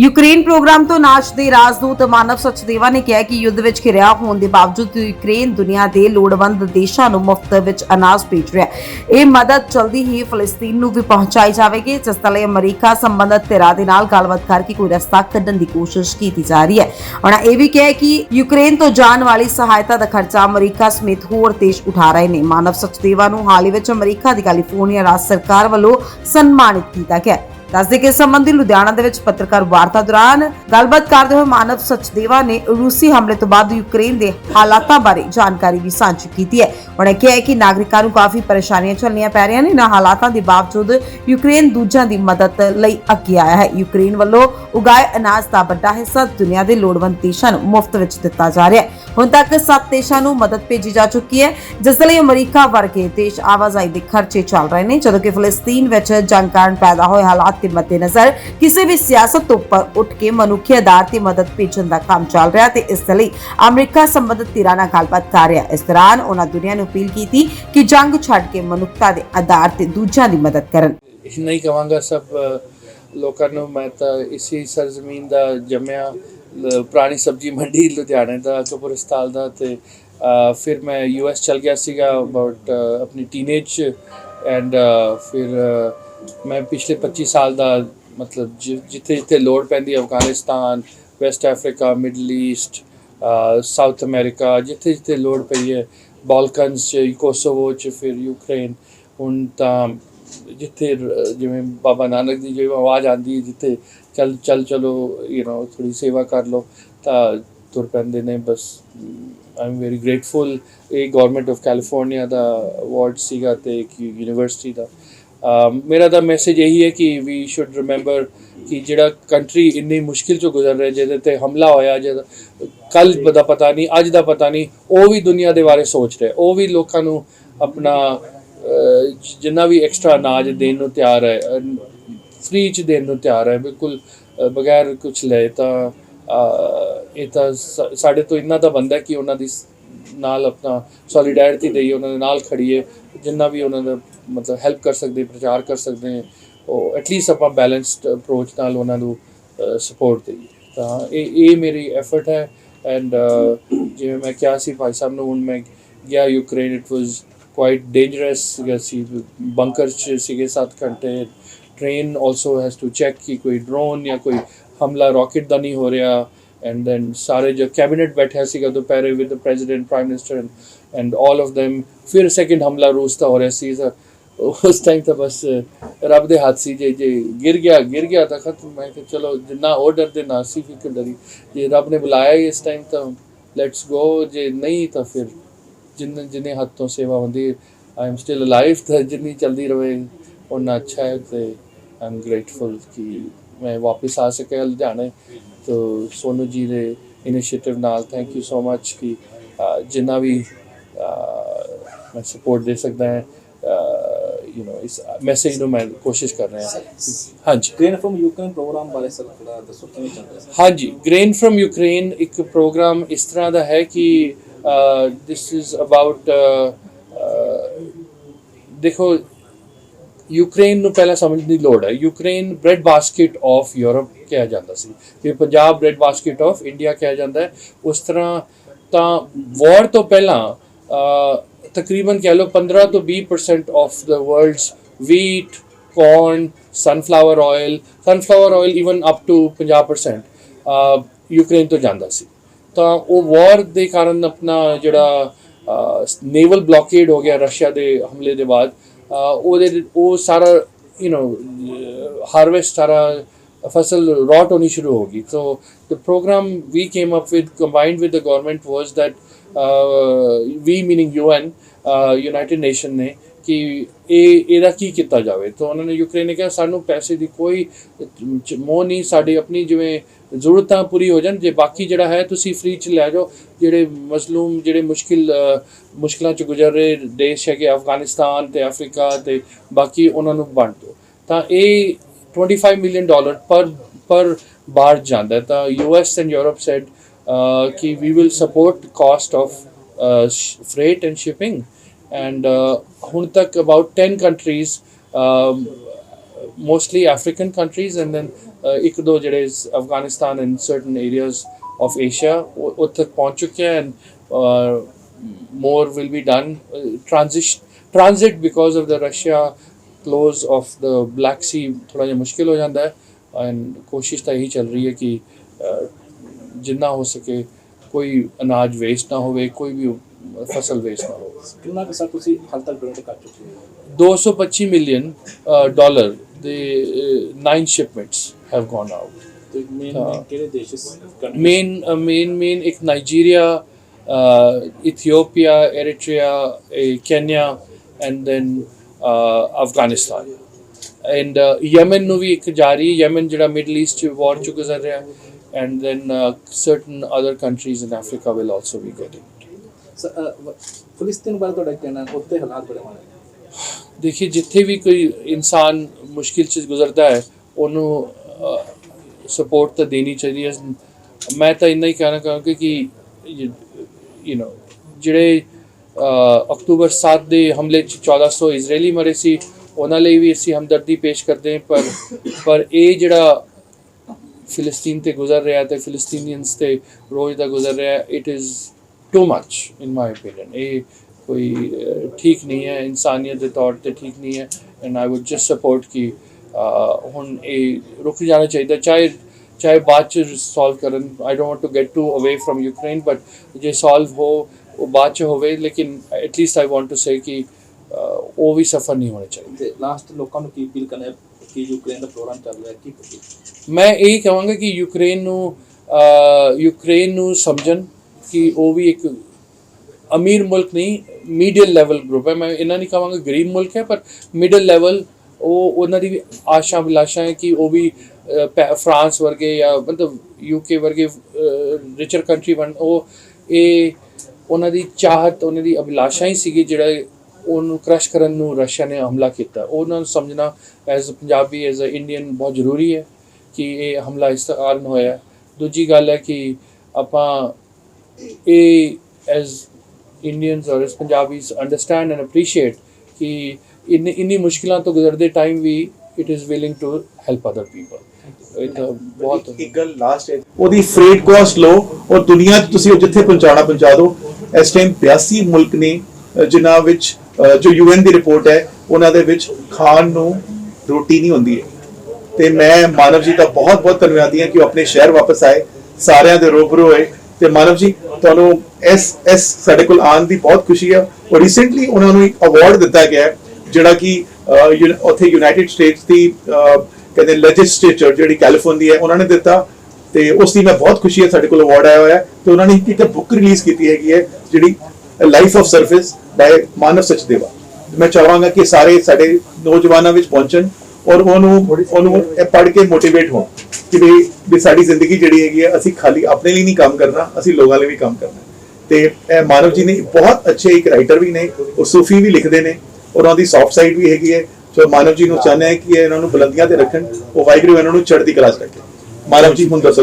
Ukraine programme ਤੋਂ ਨਾਚ ਦੇ ਰਾਜਦੂਤ ਮਾਨਵ ਸਚਦੇਵਾ ਨੇ ਕਿਹਾ ਕਿ ਯੁੱਧ ਵਿੱਚ ਘਿਰਿਆ ਹੋਣ ਦੇ ਬਾਵਜੂਦ ਯੂਕਰੇਨ ਦੁਨੀਆ ਦੇ ਲੋੜਵੰਦ ਦੇਸ਼ਾਂ ਨੂੰ ਮੁਫਤ ਵਿੱਚ ਅਨਾਜ ਭੇਜ ਰਿਹਾ ਹੈ। ਇਹ ਮਦਦ ਜਲਦੀ ਹੀ ਫਲਸਤੀਨ ਨੂੰ ਵੀ ਪਹੁੰਚਾਈ ਜਾਵੇਗੀ, ਜਿਸ ਦੇ ਲਈ ਅਮਰੀਕਾ ਸੰਬੰਧਤ ਧਿਰਾਂ ਦੇ ਨਾਲ ਗੱਲਬਾਤ ਕਰਕੇ ਕੋਈ ਰਸਤਾ ਕੱਢਣ ਦੀ ਕੋਸ਼ਿਸ਼ ਕੀਤੀ ਜਾ ਰਹੀ ਹੈ। ਉਹਨਾਂ ਇਹ ਵੀ ਕਿਹਾ ਕਿ ਯੂਕਰੇਨ ਤੋਂ ਜਾਣ ਵਾਲੀ ਸਹਾਇਤਾ ਦਾ ਖਰਚਾ ਅਮਰੀਕਾ ਸਮੇਤ ਹੋਰ ਦੇਸ਼ ਉਠਾ ਰਹੇ ਨੇ। ਮਾਨਵ ਸਚਦੇਵਾ ਨੂੰ ਹਾਲ ਹੀ ਵਿੱਚ ਅਮਰੀਕਾ ਦੀ ਕੈਲੀਫੋਰਨੀਆ ਰਾਜ ਸਰਕਾਰ ਵੱਲੋਂ ਸਨਮਾਨਿਤ ਕੀਤਾ ਗਿਆ ਦੱਸਦੇ ਕਿ ਇਸ ਸੰਬੰਧੀ ਲੁਧਿਆਣਾ ਦੇ ਵਿੱਚ ਪੱਤਰਕਾਰ ਵਾਰਤਾ ਦੌਰਾਨ ਗੱਲਬਾਤ ਕਰਦੇ ਹੋਏ ਮਾਨਵ ਸਚਦੇਵਾ ਨੇ ਰੂਸੀ ਹਮਲੇ ਤੋਂ ਬਾਅਦ ਯੂਕਰੇਨ ਦੇ ਹਾਲਾਤਾਂ ਬਾਰੇ ਜਾਣਕਾਰੀ ਵੀ ਸਾਂਝੀ ਕੀਤੀ ਹੈ। ਉਹਨੇ ਕਿਹਾ ਕਿ ਨਾਗਰਿਕਾਂ ਨੂੰ ਕਾਫੀ ਪਰੇਸ਼ਾਨੀਆਂ ਝੱਲਣੀਆਂ ਪੈ ਰਹੀਆਂ ਨੇ। ਇਹਨਾਂ ਹਾਲਾਤਾਂ ਦੇ ਬਾਵਜੂਦ ਯੂਕਰੇਨ ਦੂਜਿਆਂ ਦੀ ਮਦਦ ਲਈ ਅੱਗੇ ਆਇਆ ਹੈ। ਯੂਕਰੇਨ ਵੱਲੋਂ ਉਗਾਏ ਅਨਾਜ ਦਾ ਵੱਡਾ ਹਿੱਸਾ ਦੁਨੀਆ ਦੇ ਲੋੜਵੰਦ ਦੇਸ਼ਾਂ ਨੂੰ ਮੁਫਤ ਵਿੱਚ ਦਿੱਤਾ ਜਾ ਰਿਹਾ ਹੈ। ਹੁਣ ਤੱਕ 7 ਦੇਸ਼ਾਂ ਨੂੰ ਮਦਦ ਭੇਜੀ ਜਾ ਚੁੱਕੀ ਹੈ, ਜਿਸ ਲਈ ਅਮਰੀਕਾ ਵਰਗੇ ਦੇਸ਼ ਆਵਾਜਾਈ ਦੇ ਖਰਚੇ ਚੱਲ ਰਹੇ ਨੇ। ਜਦੋਂ ਕਿ ਫਲਸਤੀਨ ਵਿੱਚ ਜੰਗ ਕਾਰਨ ਪੈਦਾ ਹੋਏ ਹਾਲਾਤ ਦੇ ਮੱਦੇਨਜ਼ਰ ਕਿਸੇ ਵੀ ਸਿਆਸਤ ਤੋਂ ਉੱਪਰ ਉੱਠ ਕੇ ਮਨੁੱਖੀ ਆਧਾਰ ਤੇ ਮਦਦ ਭੇਜਣ ਦਾ ਕੰਮ ਚੱਲ ਰਿਹਾ ਤੇ ਇਸ ਲਈ ਅਮਰੀਕਾ ਸੰਬੰਧਿਤ ਧਿਰਾਂ ਨਾਲ ਗੱਲਬਾਤ ਕਰ ਰਿਹਾ। ਇਸ ਦੌਰਾਨ ਉਹਨਾਂ ਦੁਨੀਆ ਨੂੰ ਅਪੀਲ ਕੀਤੀ ਕਿ ਜੰਗ ਛੱਡ ਕੇ ਮਨੁੱਖਤਾ ਦੇ ਆਧਾਰ ਤੇ ਦੂਜਿਆਂ ਦੀ ਮਦਦ ਕਰਨ। ਇੰਨਾ ਹੀ ਕਵਾਂਗਾ ਸਭ ਲੋਕਾਂ ਨੂੰ ਮੈਂ ਤਾਂ ਇਸੇ ਸਰਜ਼ਮੀਨ ਦਾ ਜੰਮਿਆ ਪੁਰਾਣੀ ਸਬਜੀ ਮੰਡੀ ਲੁਧਿਆਣੇ ਦਾ ਕਪੂਰਸਤਾਲ ਦਾ ਤੇ ਫਿਰ ਮੈਂ ਯੂਐਸ ਚਲ ਗਿਆ ਸੀਗਾ ਅਬਾਊਟ ਆਪਣੀ ਟੀਨੇਜ ਐਂਡ ਫਿਰ ਮੈਂ ਪਿਛਲੇ 25 ਸਾਲ ਦਾ ਮਤਲਬ ਜਿ- ਜਿੱਥੇ ਜਿੱਥੇ ਲੋੜ ਪੈਂਦੀ ਹੈ, Afghanistan west Africa middle east south America ਜਿੱਥੇ ਜਿੱਥੇ ਲੋੜ ਪਈ ਹੈ ਬਾਲਕਨਸ ਚ ਕੋਸੋਵੋ ਚ ਫਿਰ ਯੂਕਰੇਨ ਹੁਣ ਤਾਂ ਜਿੱਥੇ ਜਿਵੇਂ ਬਾਬਾ ਨਾਨਕ ਦੀ ਜਿਵੇਂ ਆਵਾਜ਼ ਆਂਦੀ ਹੈ ਜਿੱਥੇ ਚੱਲ ਚੱਲ ਚਲੋ ਯੂ نو ਥੋੜੀ ਸੇਵਾ ਕਰ ਲਓ ਤਾਂ ਤੁਰ ਪੈਂਦੇ ਨੇ ਬਸ ਆਈ ਐਮ ਵੈਰੀ ਗ੍ਰੇਟਫੁਲ ਇਹ ਗਵਰਨਮੈਂਟ ਆਫ ਕੈਲੀਫੋਰਨੀਆ ਦਾ ਅਵਾਰਡ ਸੀਗਾ ਤੇ ਇੱਕ ਯੂਨੀਵਰਸਿਟੀ ਦਾ। ਮੇਰਾ ਤਾਂ ਮੈਸੇਜ ਇਹੀ ਹੈ ਕਿ ਵੀ ਸ਼ੁੱਡ ਰਿਮੈਂਬਰ ਕਿ ਜਿਹੜਾ ਕੰਟਰੀ ਇੰਨੀ ਮੁਸ਼ਕਿਲ ਚੋਂ ਗੁਜ਼ਰ ਰਿਹਾ ਜਿਹਦੇ ਤੇ ਹਮਲਾ ਹੋਇਆ ਜਦ ਕੱਲ ਦਾ ਪਤਾ ਨਹੀਂ ਅੱਜ ਦਾ ਪਤਾ ਨਹੀਂ ਉਹ ਵੀ ਦੁਨੀਆ ਦੇ ਬਾਰੇ ਸੋਚ ਰਿਹਾ। ਉਹ ਵੀ ਲੋਕਾਂ ਨੂੰ ਆਪਣਾ ਜਿੰਨਾ ਵੀ ਐਕਸਟਰਾ ਅਨਾਜ ਦੇਣ ਨੂੰ ਤਿਆਰ ਹੈ ਫ੍ਰੀ ਚ ਦੇਣ ਨੂੰ ਤਿਆਰ ਹੈ ਬਿਲਕੁਲ ਬਗੈਰ ਕੁਝ ਲਏ ਤਾਂ ਇਹ ਤਾਂ ਸਾਡੇ ਤੋਂ ਇੰਨਾ ਤਾਂ ਬੰਦਾ ਕਿ ਉਹਨਾਂ ਦੀ ਨਾਲ ਆਪਣਾ ਸੋਲੀਡੈਰਿਟੀ ਦੇਈਏ ਉਹਨਾਂ ਦੇ ਨਾਲ ਖੜੀਏ ਜਿੰਨਾ ਵੀ ਉਹਨਾਂ ਦਾ ਮਤਲਬ ਹੈਲਪ ਕਰ ਸਕਦੇ, ਪ੍ਰਚਾਰ ਕਰ ਸਕਦੇ ਉਹ ਐਟਲੀਸਟ ਆਪਾਂ ਬੈਲੈਂਸਡ ਅਪਰੋਚ ਨਾਲ ਉਹਨਾਂ ਨੂੰ ਸਪੋਰਟ ਦੇਈਏ। ਤਾਂ ਇਹ ਇਹ ਮੇਰੀ ਐਫਰਟ ਹੈ ਐਂਡ ਜਿਵੇਂ ਮੈਂ ਕਿਹਾ ਸੀ ਭਾਈ ਸਾਹਿਬ ਨੂੰ, ਹੁਣ ਮੈਂ ਗਿਆ Ukraine it was quite dangerous ਸੀਗਾ ਸੀ ਬੰਕਰ ਚ ਸੀਗੇ 7 ਘੰਟੇ train also has to check ਕਿ ਕੋਈ ਡਰੋਨ ਜਾਂ ਕੋਈ ਹਮਲਾ ਰਾਕਟ ਦਾ ਨਹੀਂ ਹੋ ਰਿਹਾ ਐਂਡ ਦੈਨ ਸਾਰੇ ਜੋ ਕੈਬਨਿਟ ਬੈਠਿਆ ਸੀਗਾ ਦੁਪਹਿਰੇ with the president prime minister and all of them ਫਿਰ ਸੈਕਿੰਡ ਹਮਲਾ ਰੂਸ ਦਾ ਹੋ ਰਿਹਾ ਸੀ ਤਾਂ ਉਸ ਟਾਈਮ ਤਾਂ ਬਸ ਰੱਬ ਦੇ ਹੱਥ ਸੀ ਜੇ ਜੇ ਗਿਰ ਗਿਆ ਗਿਰ ਗਿਆ ਤਾਂ ਖਤਮ ਮੈਂ ਕਿ ਚਲੋ ਜਿੰਨਾ ਉਹ ਡਰਦੇ ਨਾ ਸੀ ਫਿਕਰ ਡਰੀ ਜੇ ਰੱਬ ਨੇ ਬੁਲਾਇਆ ਹੀ ਇਸ ਟਾਈਮ ਤਾਂ ਲੈਟਸ ਗੋ ਜੇ ਨਹੀਂ ਤਾਂ ਫਿਰ ਜਿੰਨੇ ਜਿੰਨੇ ਹੱਥ ਤੋਂ ਸੇਵਾ ਹੁੰਦੀ ਆਈ ਐਮ ਸਟਿਲ ਅਲਾਈਵ ਤਾਂ ਜਿੰਨੀ ਚਲਦੀ ਰਵੇ ਉਹਨਾਂ ਅੱਛਾ ਹੈ ਤੇ ਆਈ ਐਮ ਗ੍ਰੇਟਫੁਲ ਕਿ ਮੈਂ ਵਾਪਸ ਆ ਸਕਿਆ ਲੁਧਿਆਣੇ ਤੋ ਸੋਨੂ ਜੀ ਦੇ ਇਨੀਸ਼ੀਏਟਿਵ ਨਾਲ ਥੈਂਕ ਯੂ ਸੋ ਮੱਚ ਕਿ ਜਿੰਨਾ ਵੀ ਮੈਂ ਸਪੋਰਟ ਦੇ ਸਕਦਾ ਹਾਂ ਯੂ نو ਇਸ ਮੈਸੇਜ ਨੂੰ ਮੈਂ ਕੋਸ਼ਿਸ਼ ਕਰ ਰਿਹਾ ਹਾਂ ਹਾਂਜੀ ਗ੍ਰੇਨ ਫਰਮ ਯੂਕਰੇਨ ਪ੍ਰੋਗਰਾਮ ਬਾਰੇ ਸਰ ਥੋੜਾ ਦੱਸੋ ਕਿਵੇਂ ਚੱਲ ਰਿਹਾ ਹਾਂਜੀ ਗ੍ਰੇਨ ਫਰਮ ਯੂਕਰੇਨ ਇੱਕ ਪ੍ਰੋਗਰਾਮ ਇਸ ਤਰ੍ਹਾਂ ਦਾ ਹੈ ਕਿ ਦਿਸ ਇਜ਼ ਅਬਾਊਟ ਦੇਖੋ ਯੂਕਰੇਨ ਨੂੰ ਪਹਿਲਾਂ ਸਮਝਣ ਦੀ ਲੋੜ ਹੈ Ukraine bread basket of Europe ਕਿਹਾ ਜਾਂਦਾ ਸੀ ਕਿ Punjab bread basket of India ਕਿਹਾ ਜਾਂਦਾ ਹੈ ਉਸ ਤਰ੍ਹਾਂ ਤਾਂ ਵਾਰ ਤੋਂ ਪਹਿਲਾਂ ਤਕਰੀਬਨ ਕਹਿ ਲਓ 15 ਤੋਂ 20% of the world's wheat, corn, sunflower oil sunflower oil even up to 50% Ukraine ਤੋਂ ਜਾਂਦਾ ਸੀ ਤਾਂ ਉਹ ਵਾਰ ਦੇ ਕਾਰਨ ਆਪਣਾ ਜਿਹੜਾ ਨੇਵਲ ਬਲੌਕੇਡ ਹੋ ਗਿਆ ਰਸ਼ੀਆ ਦੇ ਹਮਲੇ ਦੇ ਬਾਅਦ ਉਹਦੇ ਉਹ ਸਾਰਾ ਯੂ نو ਹਾਰਵੈਸਟ ਸਾਰਾ ਫਸਲ ਰੌਟ ਹੋਣੀ ਸ਼ੁਰੂ ਹੋ ਗਈ so the program we came up with combined with the government was that we meaning UN United Nation ਨੇ ਕਿ ਇਹ ਇਹਦਾ ਕੀ ਕੀਤਾ ਜਾਵੇ। ਤਾਂ ਉਹਨਾਂ ਨੇ ਯੂਕਰੇਨ ਨੇ ਕਿਹਾ ਸਾਨੂੰ ਪੈਸੇ ਦੀ ਕੋਈ ਮੋਹ ਨਹੀਂ ਸਾਡੀ ਆਪਣੀ ਜਿਵੇਂ ਜ਼ਰੂਰਤਾਂ ਪੂਰੀ ਹੋ ਜਾਣ ਜੇ ਬਾਕੀ ਜਿਹੜਾ ਹੈ ਤੁਸੀਂ ਫ੍ਰੀ ਚ ਲੈ ਜਾਓ। ਜਿਹੜੇ ਮਜ਼ਲੂਮ ਜਿਹੜੇ ਮੁਸ਼ਕਿਲ ਅ, ਮੁਸ਼ਕਿਲਾਂ ਚ ਗੁਜ਼ਰ ਰਹੇ ਦੇਸ਼ ਹੈਗੇ ਅਫਗਾਨਿਸਤਾਨ ਤੇ ਅਫਰੀਕਾ ਤੇ ਬਾਕੀ ਉਹਨਾਂ ਨੂੰ ਵੰਡ ਦਿਓ। ਤਾਂ ਇਹ 25 ਮਿਲੀਅਨ ਡਾਲਰ ਪਰ ਪਰ ਬਾਰ ਜਾਂਦਾ ਹੈ। ਤਾਂ ਯੂਐਸ ਐਂਡ ਯੂਰਪ ਸੈਡ ਕਿ we will support cost of freight and shipping and uh, ਹੁਣ ਤੱਕ about 10 countries um, mostly African countries and then ਅ, ਇੱਕ ਦੋ ਜਿਹੜੇ Afghanistan and certain areas of Asia ਉੱਥੇ ਪਹੁੰਚ ਚੁੱਕੇ ਹਨ more will be done uh, transition transit because of the Russia close of the Black Sea ਥੋੜਾ ਜਿਹਾ ਮੁਸ਼ਕਿਲ ਹੋ ਜਾਂਦਾ ਹੈ ਐਂਡ ਕੋਸ਼ਿਸ਼ ਤਾਂ ਇਹੀ ਚੱਲ ਰਹੀ ਹੈ ਕਿ ਅਹ, ਜਿੰਨਾ ਹੋ ਸਕੇ ਕੋਈ ਅਨਾਜ ਵੇਸਟ ਨਾ ਹੋਵੇ ਕੋਈ ਵੀ ਫਸਲ ਵੇਸਟ ਨਾ ਹੋਵੇ। ਕਿੰਨਾ ਕੁ ਸਰ ਤੁਸੀਂ ਹਾਲ ਤੱਕ ਡੋਨੇਟ ਕਰ ਚੁੱਕੇ ਹੋ? 225 ਮਿਲੀਅਨ ਡਾਲਰ ਦੇ 9 shipments have gone out main main main ਇੱਕ Nigeria Ethiopia Eritrea Kenya and then Afghanistan and Yemen ਨੂੰ ਵੀ ਇੱਕ ਜਾਰੀ ਯਮਨ ਜਿਹੜਾ ਮਿਡਲ ਈਸਟ ਵਾਰ ਚ ਗੁਜ਼ਰ ਰਿਹਾ। and then uh, certain other countries in Africa will also be getting it. ਫਿਲਿਸਤੀਨ ਬਾਰੇ ਤੁਹਾਡਾ ਕਹਿਣਾ ਉੱਤੇ ਹਾਲਾਤ ਬੜੇ ਮਾੜੇ ਦੇਖੀ ਜਿੱਥੇ ਵੀ ਕੋਈ ਇਨਸਾਨ ਮੁਸ਼ਕਿਲ ਚ ਗੁਜ਼ਰਦਾ ਹੈ ਉਹਨੂੰ ਸਪੋਰਟ ਤਾਂ ਦੇਣੀ ਚਾਹੀਦੀ ਹੈ ਮੈਂ ਤਾਂ ਇੰਨਾ ਹੀ ਕਹਿਣਾ ਕਹਾਂਗਾ ਕਿ ਯੂ نو ਜਿਹੜੇ ਅਕਤੂਬਰ 7 ਦੇ ਹਮਲੇ ਚ 1400 ਇਜ਼ਰਾਈਲੀ ਮਰੇ ਸੀ ਉਹਨਾਂ ਲਈ ਵੀ ਅਸੀਂ ਹਮਦਰਦੀ ਪੇਸ਼ ਕਰਦੇ ਹਾਂ ਪਰ ਪਰ ਇਹ ਜਿਹੜਾ ਫਿਲਿਸਤੀਨ ਤੇ ਗੁਜ਼ਰ ਰਿਹਾ ਤੇ ਫਿਲਿਸਤੀਨੀਅਨਸ ਤੇ ਰੋਜ਼ ਦਾ ਗੁਜ਼ਰ ਰਿਹਾ it is too much in my opinion ਇਹ ਕੋਈ ਠੀਕ ਨਹੀਂ ਹੈ, ਇਨਸਾਨੀਅਤ ਦੇ ਤੌਰ ਤੇ ਠੀਕ ਨਹੀਂ ਹੈ and I would just support ਕਿ ਹੁਣ ਇਹ ਰੁਕ ਜਾਣਾ ਚਾਹੀਦਾ, ਚਾਹੇ ਚਾਹੇ ਬਾਅਦ ਚ ਸੋਲਵ ਕਰਨ I don't want to get to away from Ukraine but ਜੇ ਸੋਲਵ ਹੋ, ਉਹ ਬਾਅਦ ਚ ਹੋਵੇ, ਲੇਕਿਨ at least I want to say ਕਿ ਉਹ ਵੀ ਸਫਰ ਨਹੀਂ ਹੋਣੇ ਚਾਹੀਦੇ। ਲਾਸਟ ਲੋਕਾਂ ਨੂੰ ਕੀ ਅਪੀਲ ਕਰਨਾ ਕਿ ਯੂਕਰੇਨ ਦਾ ਪ੍ਰੋਗਰਾਮ ਚੱਲ ਰਿਹਾ ਕੀ ਮੈਂ ਇਹ ਕਹਾਂਗਾ ਕਿ ਯੂਕਰੇਨ ਨੂੰ ਯੂਕਰੇਨ ਨੂੰ ਸਮਝਣ ਕਿ ਉਹ ਵੀ ਇੱਕ ਅਮੀਰ ਮੁਲਕ ਨਹੀਂ ਮੀਡੀਅਮ ਲੈਵਲ ਗਰੁੱਪ ਹੈ। ਮੈਂ ਇਹਨਾਂ ਨਹੀਂ ਕਹਾਂਗਾ ਗਰੀਬ ਮੁਲਕ ਹੈ, ਪਰ ਮਿਡਲ ਲੈਵਲ ਉਹ, ਉਹਨਾਂ ਦੀ ਵੀ ਆਸ਼ਾ ਅਭਿਲਾਸ਼ਾ ਹੈ ਕਿ ਉਹ ਵੀ ਪੈ- ਫਰਾਂਸ ਵਰਗੇ ਜਾਂ ਮਤਲਬ ਯੂਕੇ ਵਰਗੇ ਰਿਚਰ ਕੰਟਰੀ ਬਣ ਉਹ, ਇਹ ਉਹਨਾਂ ਦੀ ਚਾਹਤ, ਉਹਨਾਂ ਦੀ ਅਭਿਲਾਸ਼ਾ ਹੀ ਸੀਗੀ ਜਿਹੜਾ ਉਹਨੂੰ ਕ੍ਰਸ਼ ਕਰਨ ਨੂੰ ਰਸ਼ੀਆ ਨੇ ਹਮਲਾ ਕੀਤਾ ਉਹਨਾਂ ਨੂੰ ਸਮਝਣਾ as a Punjabi as a Indian ਬਹੁਤ ਜ਼ਰੂਰੀ ਹੈ ਕਿ ਇਹ ਹਮਲਾ ਇਸ ਕਾਰਨ ਹੋਇਆ। ਦੂਜੀ ਗੱਲ ਹੈ ਕਿ ਆਪਾਂ ਇਹ as Indians or as Punjabis understand and appreciate ਕਿ ਇਨ ਇੰਨੀ ਮੁਸ਼ਕਿਲਾਂ ਤੋਂ ਗੁਜ਼ਰਦੇ time we it is willing to help other people ਇਹ ਤਾਂ ਬਹੁਤ ਇੱਕ- ਇੱਕ ਗੱਲ ਲਾਸਟ ਹੈ ਉਹਦੀ ਫਰੇਟ ਕਾਸਟ ਲੋ ਔਰ ਦੁਨੀਆ 'ਚ ਤੁਸੀਂ ਉਹ ਜਿੱਥੇ ਪਹੁੰਚਾਣਾ ਪਹੁੰਚਾ ਦਿਓ ਇਸ ਟਾਈਮ 82 ਮੁਲਕ ਨੇ ਜਿਨ੍ਹਾਂ ਵਿੱਚ ਅਹ, ਜੋ ਯੂਐਨ ਦੀ ਰਿਪੋਰਟ ਹੈ ਉਹਨਾਂ ਦੇ ਵਿੱਚ ਖਾਣ ਨੂੰ ਰੋਟੀ ਨਹੀਂ ਹੁੰਦੀ ਹੈ। ਤੇ ਮੈਂ ਮਾਨਵ ਜੀ ਦਾ ਬਹੁਤ ਬਹੁਤ ਧੰਨਵਾਦੀ ਹਾਂ ਕਿ ਉਹ ਆਪਣੇ ਸ਼ਹਿਰ ਵਾਪਸ ਆਏ ਸਾਰਿਆਂ ਦੇ ਰੂਬਰੂ ਹੋਏ। ਤੇ ਮਾਨਵ ਜੀ ਤੁਹਾਨੂੰ ਐਸ ਐਸ ਸਾਡੇ ਕੋਲ ਆਉਣ ਦੀ ਬਹੁਤ ਖੁਸ਼ੀ ਹੈ। ਔਰ ਰੀਸੈਂਟਲੀ ਉਹਨਾਂ ਨੂੰ ਇੱਕ ਅਵਾਰਡ ਦਿੱਤਾ ਗਿਆ ਹੈ, ਜਿਹੜਾ ਕਿ ਯੂ- ਉੱਥੇ ਯੂਨਾਈਟਿਡ ਸਟੇਟਸ ਦੀ ਕਹਿੰਦੇ ਲੈਜਿਸਲੇਚਰ ਜਿਹੜੀ ਕੈਲੀਫੋਰਨੀਆ ਹੈ ਉਹਨਾਂ ਨੇ ਦਿੱਤਾ। ਤੇ ਉਸ ਦੀ ਮੈਂ ਬਹੁਤ ਖੁਸ਼ੀ ਹੈ ਸਾਡੇ ਕੋਲ ਅਵਾਰਡ ਆਇਆ ਹੋਇਆ ਹੈ। ਤੇ ਉਹਨਾਂ ਨੇ ਇੱਕ ਬੁੱਕ ਰਿਲੀਜ਼ ਕੀਤੀ ਹੈਗੀ ਹੈ ਜਿਹੜੀ life of surface by Manav Sachdeva ਮੈਂ ਚਾਹਾਂਗਾ ਕਿ ਸਾਰੇ ਸਾਡੇ ਨੌਜਵਾਨਾਂ ਵਿੱਚ ਪਹੁੰਚਣ ਔਰ ਉਹਨੂੰ ਉਹਨੂੰ ਇਹ ਪੜ੍ਹ ਕੇ ਮੋਟੀਵੇਟ ਹੋਣ ਕਿ ਵੀ ਵੀ ਸਾਡੀ ਜ਼ਿੰਦਗੀ ਜਿਹੜੀ ਹੈਗੀ ਹੈ ਅਸੀਂ ਖਾਲੀ ਆਪਣੇ ਲਈ ਨਹੀਂ ਕੰਮ ਕਰਨਾ ਅਸੀਂ ਲੋਕਾਂ ਲਈ ਵੀ ਕੰਮ ਕਰਨਾ ਹੈ। ਤੇ ਇਹ ਮਾਨਵ ਜੀ ਨੇ ਬਹੁਤ ਅੱਛੇ ਇੱਕ ਰਾਈਟਰ ਵੀ ਨੇ ਉਹ ਸੂਫੀ ਵੀ ਲਿਖਦੇ ਨੇ ਔਰ ਉਹਨਾਂ ਦੀ ਸੌਫਟ ਸਾਈਡ ਵੀ ਹੈਗੀ ਹੈ ਜੋ ਮਾਨਵ ਜੀ ਨੂੰ ਚਾਹੁੰਦੇ ਹੈ ਕਿ ਇਹਨਾਂ ਨੂੰ ਬੁਲੰਦੀਆਂ ਤੇ ਰੱਖਣ ਉਹ ਵਾਹਿਗੁਰੂ ਇਹਨਾਂ ਨੂੰ ਚੜ੍ਹਦੀ ਕਲਾਸ ਰੱਖੇ ਮਾਨਵ ਜੀ ਹੁਣ ਦੱਸੋ